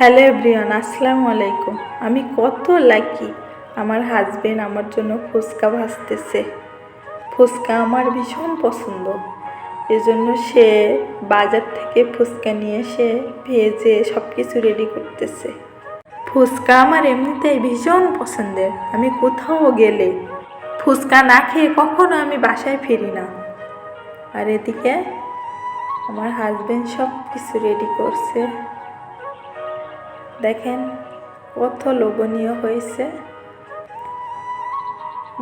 Hello everyone, আসসালামু আলাইকুম। আমি কত লাকি, আমার হাজবেন্ড আমার জন্য ফুচকা ভাজতেছে। ফুচকা আমার ভীষণ পছন্দ। এজন্য সে বাজার থেকে ফুচকা নিয়ে এসে ভেজে সব কিছু রেডি করতেছে। ফুচকা আমার এমনিতেই ভীষণ পছন্দের, আমি কোথাও গেলে ফুচকা না খেয়ে কখনো আমি বাসায় ফিরি না। আর এদিকে আমার হাজবেন্ড সব কিছু রেডি করছে। দেখেন কত লোভনীয় হয়েছে।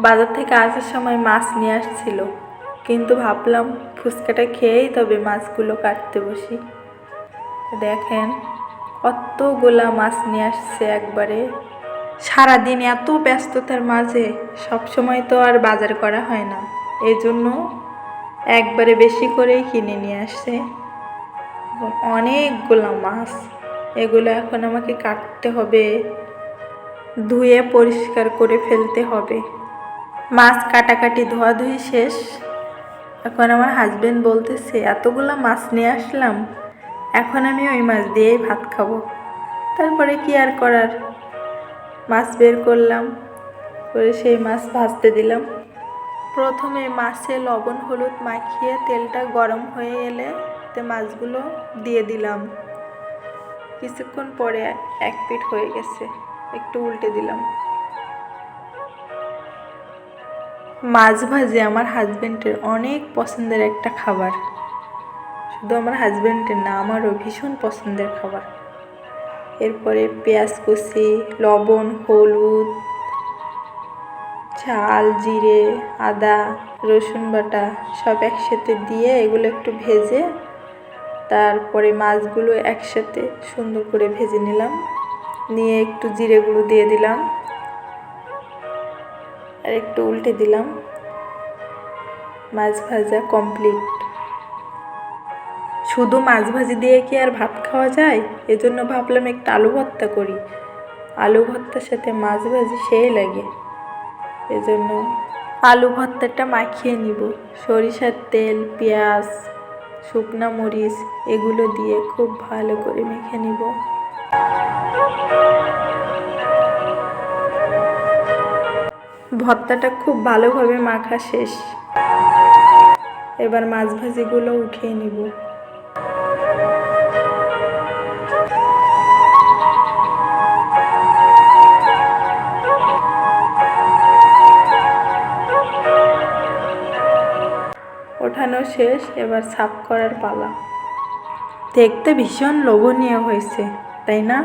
বাজার থেকে আসার সময় মাছ নিয়ে আসছিল, কিন্তু ভাবলাম ফুচকাটা খেয়েই তবে মাছগুলো কাটতে বসি। দেখেন কতগুলা মাছ নিয়ে আসছে একবারে। সারাদিন এত ব্যস্ততার মাঝে সব সময় তো আর বাজার করা হয় না এই জন্য একবারে বেশি করেই কিনে নিয়ে আসছে এবং অনেকগুলো মাছ। এগুলো এখন আমাকে কাটতে হবে। ধুয়ে পরিষ্কার করে ফেলতে হবে। মাছ কাটাকাটি ধোয়াধুয়ি শেষ। এখন আমার হাজবেন্ড বলতেছে, এতগুলো মাছ নিয়ে আসলাম, এখন আমি ওই মাছ দিয়েই ভাত খাব। তারপরে কি আর করার? মাছ বের করলাম, করে সেই মাছ ভাজতে দিলাম। প্রথমে মাছে লবণ হলুদ মাখিয়ে তেলটা গরম হয়ে এলে তে মাছগুলো দিয়ে দিলাম। কিছুক্ষণ পরে এক পিঠ হয়ে গেছে। একটু উল্টে দিলাম। মাছ ভাজি আমার হাজব্যান্ডের অনেক পছন্দের একটা খাবার। শুধু আমার হাজব্যান্ডের না, আমারও ভীষণ পছন্দের খাবার। এরপরে পেঁয়াজ কুচি, লবণ, হলুদ চাল জিরে, আদা, রসুন বাটা সব একসাথে দিয়ে এগুলো একটু ভেজে তারপরে মাছগুলো একসাথে সুন্দর করে ভেজে নিলাম। নিয়ে একটু জিরে গুঁড়ো দিয়ে দিলাম। আর একটু উল্টে দিলাম। মাছ ভাজা কমপ্লিট। শুধু মাছ ভাজি দিয়ে কি আর ভাত খাওয়া যায়? এজন্য ভাবলাম একটু আলু ভর্তা করি। আলু ভর্তার সাথে মাছ ভাজি সেই লাগে। এজন্য আলু ভর্তাটা মাখিয়ে নিব। সরিষার তেল, পেঁয়াজ শুকনা মরিচ এগুলো দিয়ে খুব ভালো করে মেখে নিব। ভর্তাটা খুব ভালোভাবে মাখা শেষ। এবার মাছ ভাজিগুলো উঠিয়ে নিব। ওঠানো শেষ এবার সাফ করার পালা। দেখতে ভীষণ লোভনীয় হয়েছে তাই না?